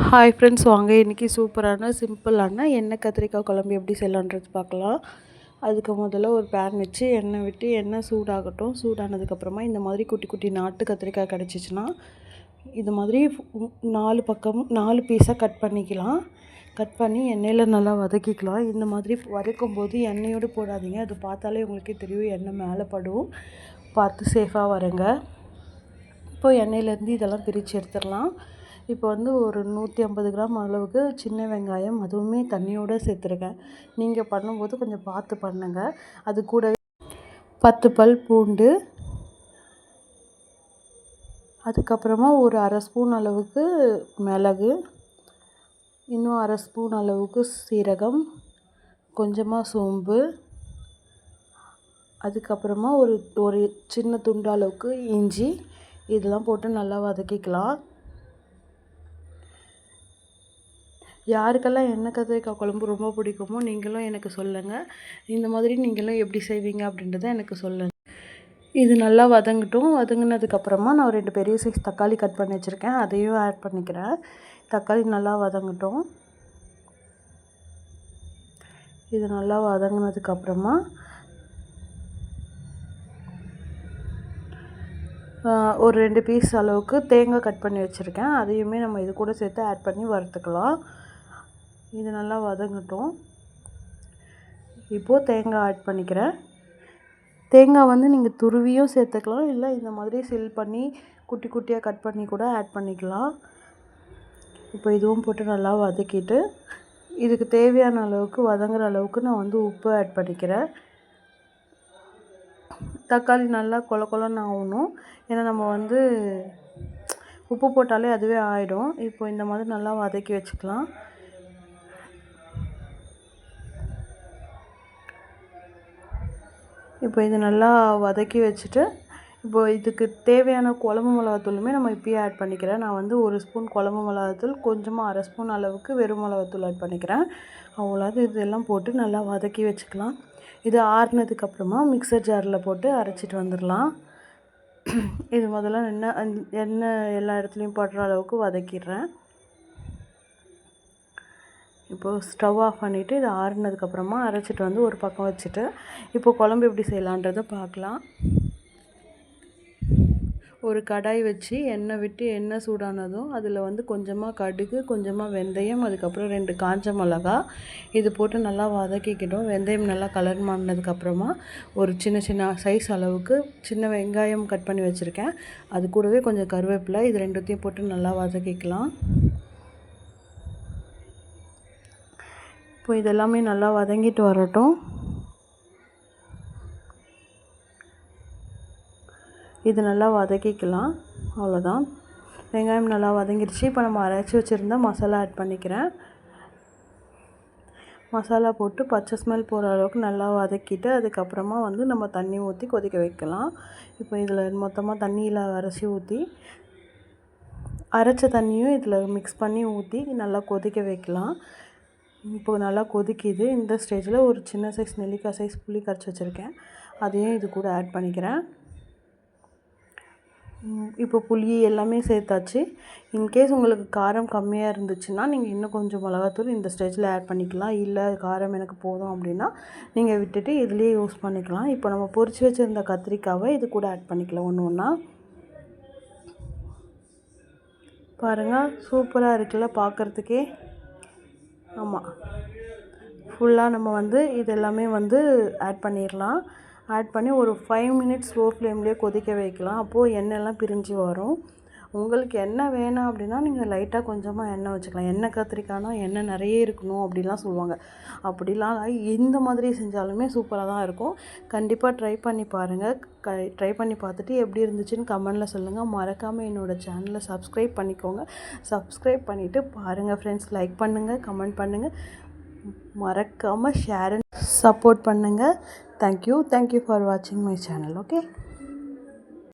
Hi friends வாங்க. இன்றைக்கி சூப்பரான சிம்பிளான எண்ணெய் கத்திரிக்காய் குழம்பு எப்படி செய்யலான்றது பார்க்கலாம். அதுக்கு முதல்ல ஒரு பேன் வச்சு எண்ணெய் விட்டு எண்ணெய் சூடாகட்டும். சூடானதுக்கப்புறமா இந்த மாதிரி குட்டி குட்டி நாட்டு கத்திரிக்காய் கிடச்சிச்சின்னா இது மாதிரி நாலு பக்கம் நாலு பீஸாக கட் பண்ணிக்கலாம். கட் பண்ணி எண்ணெயில் நல்லா வதக்கிக்கலாம். இந்த மாதிரி வதக்கும் போது எண்ணெயோடு போடாதீங்க. அது பார்த்தாலே உங்களுக்கே தெரியும் எண்ணெய் மேலே படும். பார்த்து சேஃபாக வரங்க. இப்போ எண்ணெயிலேருந்து இதெல்லாம் பிரித்து எடுத்துடலாம். இப்போ வந்து ஒரு நூற்றி ஐம்பது கிராம் அளவுக்கு சின்ன வெங்காயம் அதுவுமே தண்ணியோடு சேர்த்துருக்கேன். நீங்கள் பண்ணும்போது கொஞ்சம் பார்த்து பண்ணுங்கள் அது கூடவே பத்து பல் பூண்டு அதுக்கப்புறமா ஒரு அரை ஸ்பூன் அளவுக்கு மிளகு இன்னும் அரை ஸ்பூன் அளவுக்கு சீரகம் கொஞ்சமாக சோம்பு அதுக்கப்புறமா ஒரு ஒரு சின்ன துண்டு அளவுக்கு இஞ்சி இதெல்லாம் போட்டு நல்லா வதக்கிக்கலாம். யாருக்கெல்லாம் எண்ணெய் கத்திரிக்காய் குழம்பு ரொம்ப பிடிக்குமோ நீங்களும் எனக்கு சொல்லுங்கள் இந்த மாதிரி நீங்களும் எப்படி செய்வீங்க அப்படின்றத எனக்கு சொல்லுங்கள் இது நல்லா வதங்கட்டும். வதங்கினதுக்கப்புறமா நான் ரெண்டு பெரிய சைஸ் தக்காளி கட் பண்ணி வச்சுருக்கேன். அதையும் ஆட் பண்ணிக்கிறேன். தக்காளி நல்லா வதங்கட்டும். இது நல்லா வதங்கினதுக்கப்புறமா ஒரு ரெண்டு பீஸ் அளவுக்கு தேங்காய் கட் பண்ணி வச்சுருக்கேன். அதையுமே நம்ம இது கூட சேர்த்து ஆட் பண்ணி வறுத்துக்கலாம். இது நல்லா வதங்கட்டும். இப்போது தேங்காய் ஆட் பண்ணிக்கிறேன். தேங்காய் வந்து நீங்கள் துருவியும் சேர்த்துக்கலாம். இல்லை இந்த மாதிரி சில் பண்ணி குட்டி குட்டியாக கட் பண்ணி கூட ஆட் பண்ணிக்கலாம். இப்போ இதுவும் போட்டு நல்லா வதக்கிட்டு இதுக்கு தேவையான அளவுக்கு வதங்குற அளவுக்கு நான் வந்து உப்பு ஆட் பண்ணிக்கிறேன். தக்காளி நல்லா கொல கொலன்னு ஆகணும். ஏன்னா நம்ம வந்து உப்பு போட்டாலே அதுவே ஆகிடும் இப்போ இந்த மாதிரி நல்லா வதக்கி வச்சுக்கலாம். இப்போ இது நல்லா வதக்கி வச்சுட்டு இப்போ இதுக்கு தேவையான குழம்பு மிளகாத்தூளுமே நம்ம இப்போயே ஆட் பண்ணிக்கிறேன். நான் வந்து ஒரு ஸ்பூன் குழம்பு மிளகாத்தூள் கொஞ்சமாக அரை ஸ்பூன் அளவுக்கு வெறும் மிளகாத்தூள் ஆட் பண்ணிக்கிறேன். அவ்வளோது இதெல்லாம் போட்டு நல்லா வதக்கி வச்சுக்கலாம். இது ஆறுனதுக்கப்புறமா மிக்சர் ஜாரில் போட்டு அரைச்சிட்டு வந்துடலாம். இது முதல்ல எண்ணெய் எண்ணெய் எல்லா இடத்துலையும் படுற அளவுக்கு வதக்கிடுறேன். இப்போது ஸ்டவ் ஆஃப் பண்ணிவிட்டு இது ஆறுனதுக்கப்புறமா அரைச்சிட்டு வந்து ஒரு பக்கம் வச்சுட்டு இப்போ குழம்பு எப்படி செய்யலான்றதை பார்க்கலாம். ஒரு கடாய் வச்சு எண்ணெய் விட்டு எண்ணெய் சூடானதும் அதில் வந்து கொஞ்சமாக கடுகு கொஞ்சமாக வெந்தயம் அதுக்கப்புறம் ரெண்டு காஞ்ச மிளகா இது போட்டு நல்லா வதக்கிக்கிட்டோம். வெந்தயம் நல்லா கலர் மாறினதுக்கப்புறமா ஒரு சின்ன சின்ன சைஸ் அளவுக்கு சின்ன வெங்காயம் கட் பண்ணி வச்சுருக்கேன். அது கூடவே கொஞ்சம் கருவேப்பிலை இது ரெண்டுத்தையும் போட்டு நல்லா வதக்கிக்கலாம். இப்போ இதெல்லாமே நல்லா வதங்கிட்டு வரட்டும். இது நல்லா வதக்கிக்கலாம். அவ்வளோதான். வெங்காயம் நல்லா வதங்கிடுச்சு. இப்போ நம்ம அரைச்சி வச்சுருந்தா மசாலா ஆட் பண்ணிக்கிறேன். மசாலா போட்டு பச்சை ஸ்மெல் போகிற அளவுக்கு நல்லா வதக்கிட்டு அதுக்கப்புறமா வந்து நம்ம தண்ணி ஊற்றி கொதிக்க வைக்கலாம். இப்போ இதில் மொத்தமாக தண்ணியில் அரைச்சி ஊற்றி அரைச்ச தண்ணியும் இதில் மிக்ஸ் பண்ணி ஊற்றி நல்லா கொதிக்க வைக்கலாம். இப்போ நல்லா கொதிக்குது. இந்த ஸ்டேஜில் ஒரு சின்ன சைஸ் நெல்லிக்காய் சைஸ் புளி கரைச்சி வச்சுருக்கேன். அதையும் இது கூட ஆட் பண்ணிக்கிறேன். இப்போ புளி எல்லாமே சேர்த்தாச்சு. இன்கேஸ் உங்களுக்கு காரம் கம்மியாக இருந்துச்சுன்னா நீங்கள் இன்னும் கொஞ்சம் மிளகாத்தூள் இந்த ஸ்டேஜில் ஆட் பண்ணிக்கலாம். இல்லை காரம் எனக்கு போதும் அப்படின்னா நீங்கள் விட்டுட்டு இதுலேயே யூஸ் பண்ணிக்கலாம். இப்போ நம்ம பொறிச்சு வச்சுருந்த கத்திரிக்காவை இது கூட ஆட் பண்ணிக்கலாம் ஒன்று ஒன்றா பாருங்கள் சூப்பராக இருக்குல்ல பார்க்குறதுக்கே ஆமாம் ஃபுல்லாக நம்ம வந்து இது எல்லாமே வந்து ஆட் பண்ணிடலாம் ஆட் பண்ணி ஒரு ஃபைவ் மினிட்ஸ் ஸ்லோ ஃப்ளேம்லேயே கொதிக்க வைக்கலாம். அப்போது எண்ணெய்லாம் பிரிஞ்சு வரும். உங்களுக்கு எண்ணெய் வேணாம் அப்படின்னா நீங்கள் லைட்டாக கொஞ்சமாக எண்ணெய் வச்சுக்கலாம். எண்ணெய் கத்திரிக்காய்னா எண்ணெய் நிறைய இருக்கணும் அப்படிலாம் சொல்லுவாங்க. அப்படிலாம் இந்த மாதிரி செஞ்சாலுமே சூப்பராக தான் இருக்கும். கண்டிப்பாக ட்ரை பண்ணி பாருங்கள் க ட்ரை பண்ணி பார்த்துட்டு எப்படி இருந்துச்சுன்னு கமெண்டில் சொல்லுங்கள் மறக்காமல் என்னோடய சேனலை சப்ஸ்கிரைப் பண்ணிக்கோங்க. சப்ஸ்கிரைப் பண்ணிவிட்டு பாருங்கள் ஃப்ரெண்ட்ஸ் லைக் பண்ணுங்கள் கமெண்ட் பண்ணுங்கள் மறக்காமல் ஷேர் சப்போர்ட் பண்ணுங்கள் thank you thank you for வாட்சிங் மை சேனல் ஓகே